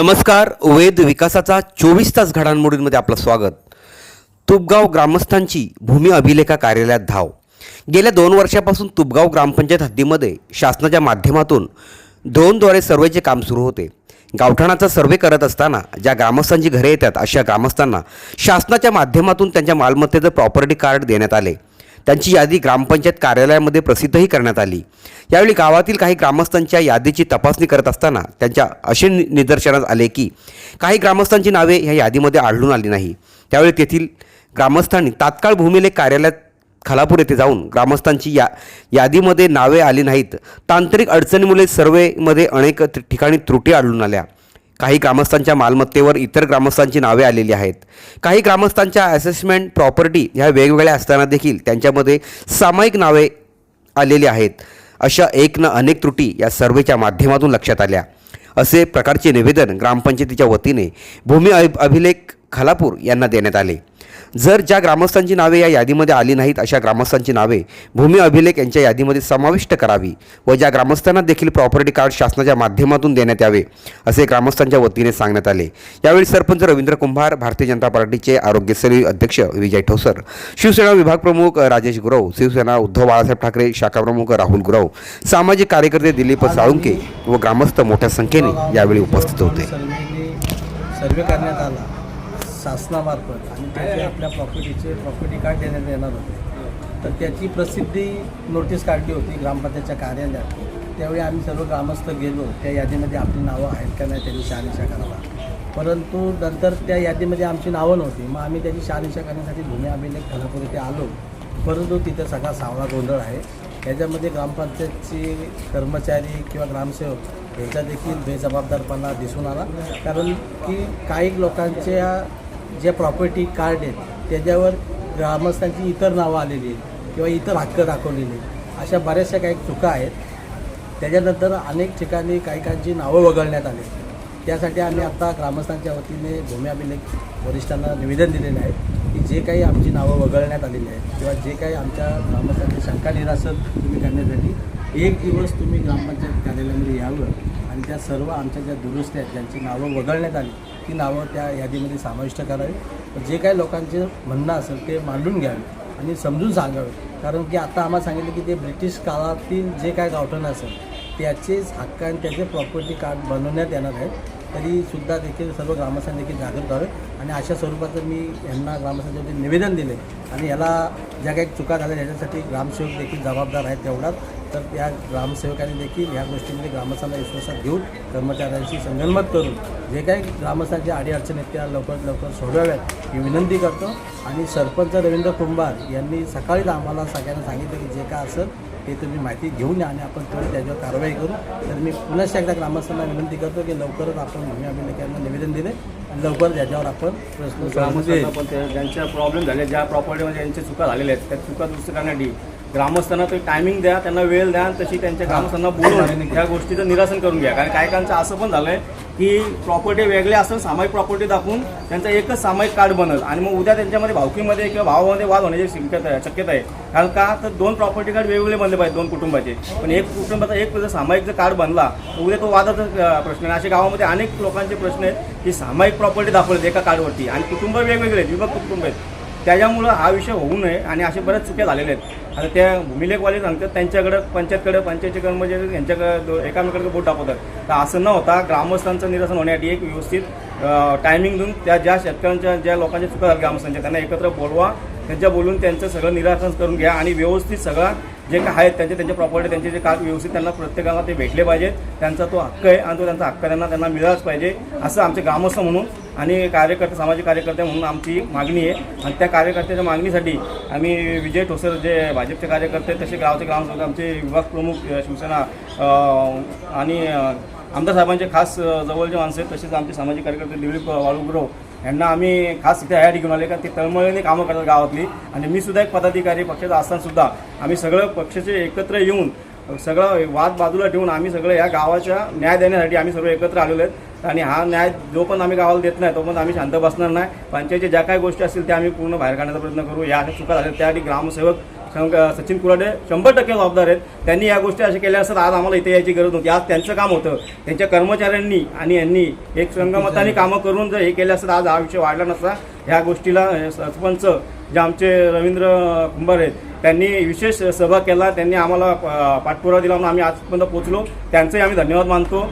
नमस्कार वेद विकासाचा चोवीस तास घडामोडींमध्ये आपलं स्वागत. तुपगाव ग्रामस्थांची भूमी अभिलेखा कार्यालयात धाव. गेल्या दोन वर्षापासून तुपगाव ग्रामपंचायत हद्दीमध्ये शासनाच्या माध्यमातून ड्रोनद्वारे सर्वेचे काम सुरू होते. गावठाणाचा सर्वे करत असताना ज्या ग्रामस्थांची घरे येतात अशा ग्रामस्थांना शासनाच्या माध्यमातून त्यांच्या मालमत्तेचं प्रॉपर्टी कार्ड देण्यात आले. त्यांची यादी ग्रामपंचायत कार्यालयामध्ये प्रसिद्धही करण्यात आली. यावेळी गावातील काही ग्रामस्थांच्या यादीची तपासणी करत असताना त्यांच्या असे निदर्शनास आले की काही ग्रामस्थांची नावे ह्या यादीमध्ये आढळून आली नाही. त्यावेळी तेथील ग्रामस्थांनी तात्काळ भूमिलेख कार्यालयात खालापूर येथे जाऊन ग्रामस्थांची या यादीमध्ये नावे आली नाहीत. तांत्रिक अडचणीमुळे सर्वेमध्ये अनेक ठिकाणी त्रुटी आढळून आल्या. काही ग्रामस्थांच्या मालमत्तेवर इतर ग्रामस्थांची नावे आलेली आहेत. काही ग्रामस्थांच्या असेसमेंट प्रॉपर्टी ह्या वेगवेगळ्या असताना देखील त्यांच्यामध्ये सामायिक नावे आलेली आहेत. अशा एक न अनेक त्रुटी या सर्वेच्या माध्यमातून लक्षात आल्या. असे प्रकारचे निवेदन ग्रामपंचायतीच्या वतीने भूमी अभि अभिलेख खालापूर यांना देण्यात आले. जर ज्या ग्रामस्थांची नावे या यादीमध्ये आली नाहीत अशा ग्रामस्थांची नावे भूमी अभिलेख यांच्या यादीमध्ये समाविष्ट करावी व ज्या ग्रामस्थांना देखील प्रॉपर्टी कार्ड शासनाच्या माध्यमातून देण्यात यावे असे ग्रामस्थांच्या वतीने सांगण्यात आले. यावेळी सरपंच रवींद्र कुंभार भारतीय जनता पार्टीचे आरोग्यसेवी अध्यक्ष विजय ठोसर शिवसेना विभाग प्रमुख राजेश गुरव शिवसेना उद्धव बाळासाहेब ठाकरे शाखाप्रमुख राहुल गुरव सामाजिक कार्यकर्ते दिलीप साळुंके व ग्रामस्थ मोठ्या संख्येने यावेळी उपस्थित होते. सर्वे करण्यात आला. शासनामार्फत आणि त्याचे आपल्या प्रॉपर्टीचे प्रॉपर्टी कार्ड देण्यात येणार होते. तर त्याची प्रसिद्धी नोटीस काढली होती ग्रामपंचायतच्या कार्यालयात. त्यावेळी आम्ही सर्व ग्रामस्थ गेलो. त्या यादीमध्ये आपली नावं आहेत का नाही त्याची शहानिशा करावा परंतु नंतर त्या यादीमध्ये आमची नावं नव्हती. मग आम्ही त्याची शहानिशा करण्यासाठी भूमी अभिलेख खालापूर इथे आलो. परंतु तिथं सगळा सावळा गोंधळ आहे. याच्यामध्ये ग्रामपंचायतचे कर्मचारी किंवा ग्रामसेवक यांचा देखील बेजबाबदारपणा दिसून आला. कारण की काही लोकांच्या जे प्रॉपर्टी कार्ड आहेत त्याच्यावर ग्रामस्थांची इतर नावं आलेली आहेत किंवा इतर हक्क दाखवलेले आहेत. अशा बऱ्याचशा काही चुका आहेत. त्याच्यानंतर अनेक ठिकाणी काही काहींची नावं वगळण्यात आली. त्यासाठी आम्ही आत्ता ग्रामस्थांच्या वतीने भूमी अभिलेख वरिष्ठांना निवेदन दिलेलं आहे की जे काही आमची नावं वगळण्यात आलेली आहेत किंवा जे काही आमच्या ग्रामस्थांची शंका निरासन तुम्ही करण्यासाठी एक दिवस तुम्ही ग्रामपंचायत कार्यालयामध्ये यावं आणि त्या सर्व आमच्या ज्या दुरुस्ती आहेत ज्यांची नावं वगळण्यात आली ती नावं त्या यादीमध्ये समाविष्ट करावी. जे काही लोकांचे म्हणणं असेल ते मांडून घ्यावे आणि समजून सांगावे. कारण की आता आम्हाला सांगितलं की ते ब्रिटिश काळातील जे काय गावठण असेल त्याचेच हक्क आणि त्याचे प्रॉपर्टी कार्ड बनवण्यात येणार आहेत. तरीसुद्धा देखील सर्व ग्रामस्थांनी देखील जागृत व्हावे. आणि अशा स्वरूपाचं मी यांना ग्रामस्थांच्या निवेदन दिले आणि याला ज्या काही चुका झाल्या याच्यासाठी ग्रामसेवक देखील जबाबदार आहेत तेवढाच. तर त्या ग्रामसेवकांनी देखील या गोष्टीमध्ये ग्रामस्थांना विश्वासात घेऊन कर्मचाऱ्यांशी संगनमत करून जे काही ग्रामस्थांच्या अडीअडचणी आहेत त्या लवकरात लवकर सोडवाव्यात ही विनंती करतो. आणि सरपंच रवींद्र कुंभार यांनी सकाळीच आम्हाला सगळ्यांना सांगितलं की जे काय असेल ते तुम्ही माहिती घेऊन या आणि आपण तेवढी त्याच्यावर कारवाई करू. तर मी पुन्हा एकदा ग्रामस्थांना विनंती करतो की लवकरच आपण भूमी अभिलेखांना निवेदन दिले आणि लवकर त्याच्यावर आपण प्रश्न ज्यांच्या प्रॉब्लेम झाले ज्या प्रॉपर्टीमध्ये ज्यांच्या चुका झालेल्या आहेत त्या चुका दुरुस्त करण्यासाठी ग्रामस्थांना ते टायमिंग द्या त्यांना वेळ द्या तशी त्यांच्या ग्रामस्थांना बोलून या गोष्टीचं निरासन करून घ्या. कारण काही काहींचं असं पण झालंय की प्रॉपर्टी वेगळे असेल सामायिक प्रॉपर्टी दाखवून त्यांचं एकच सामायिक कार्ड बनल. आणि मग उद्या त्यांच्यामध्ये भावकीमध्ये किंवा भावामध्ये वाद होण्याची शक्यता आहे शक्यता आहे. कारण का? तर दोन प्रॉपर्टी कार्ड वेगवेगळे बनले पाहिजे दोन कुटुंबाचे. पण एक कुटुंबाचा एक सामायिक जर कार्ड बनला तर उद्या तो वादाचा प्रश्न आहे. अशा गावामध्ये अनेक लोकांचे प्रश्न आहेत की सामायिक प्रॉपर्टी दाखवलेत एका कार्डवरती आणि कुटुंब वेगवेगळे आहेत विभक्त कुटुंब आहेत. त्याच्यामुळं हा विषय होऊ नये आणि असे बऱ्याच चुक्या झालेल्या आहेत. आता त्या भूमिलेखवाले सांगतात त्यांच्याकडं पंचायतकडे पंचायतचे कर्मचारी यांच्याकडे दो- बोट दाखवतात तर असं न होता ग्रामस्थांचं निरसन होण्यासाठी एक व्यवस्थित टायमिंग देऊन त्या ज्या शेतकऱ्यांच्या ज्या लोकांच्या चुका झाल्या ग्रामस्थांच्या त्यांना एकत्र बोलवा त्यांच्या बोलून त्यांचं सगळं निराकरण करून घ्या आणि व्यवस्थित सगळा जे काय आहेत त्यांचे त्यांच्या प्रॉपर्टी त्यांचे जे काय व्यवस्थित त्यांना प्रत्येकाला ते भेटले पाहिजेत. त्यांचा तो हक्क आहे आणि तो त्यांचा हक्क त्यांना त्यांना मिळालाच पाहिजे. असं आमचे ग्रामस्थ म्हणून आणि कार्यकर्ते सामाजिक कार्यकर्ते म्हणून आमची मागणी आहे. आणि त्या कार्यकर्त्याच्या मागणीसाठी आम्ही विजय ठोसर जे भाजपचे कार्यकर्ते तसे गावचे ग्रामसेवक आमचे विभाग प्रमुख शिवसेना आणि आमदार साहेबांचे खास जवळचे माणसं आहेत तसेच आमचे सामाजिक कार्यकर्ते दिलीप वाळुगुरव यांना आम्ही खास इथे ह्यासाठी घेऊन आले का ते तळमळीने कामं करतात गावातली. आणि मी सुद्धा एक पदाधिकारी पक्षाचा असतानासुद्धा आम्ही सगळं पक्षाचे एकत्र येऊन सगळं वाद बाजूला ठेवून आम्ही सगळं या गावाच्या न्याय देण्यासाठी आम्ही सर्व एकत्र आलेलो आहेत. आणि हा न्याय जो पण आम्ही गावाला देत नाही तो पण आम्ही शांत बसणार नाही. पंचायतीच्या ज्या काही गोष्टी असतील त्या आम्ही पूर्ण बाहेर काढण्याचा प्रयत्न करू. या अशा चुका झाल्या. त्यासाठी ग्रामसेवक सचिन कुराडे शंभर टक्के जबाबदार आहेत. त्यांनी या गोष्टी अशा केल्या असतात आज आम्हाला इथे यायची गरज नव्हती. आज त्यांचं काम होतं. त्यांच्या कर्मचाऱ्यांनी आणि यांनी एक संगमताने कामं करून जर हे केलं असतं आज हा विषय वाढला नसता. ह्या गोष्टीला सरपंच जे आमचे रवींद्र कुंभार आहेत त्यांनी विशेष सभा केला. त्यांनी आम्हाला पाठपुरावा दिला म्हणून आम्ही आजपर्यंत पोचलो त्यांचंही आम्ही धन्यवाद मानतो.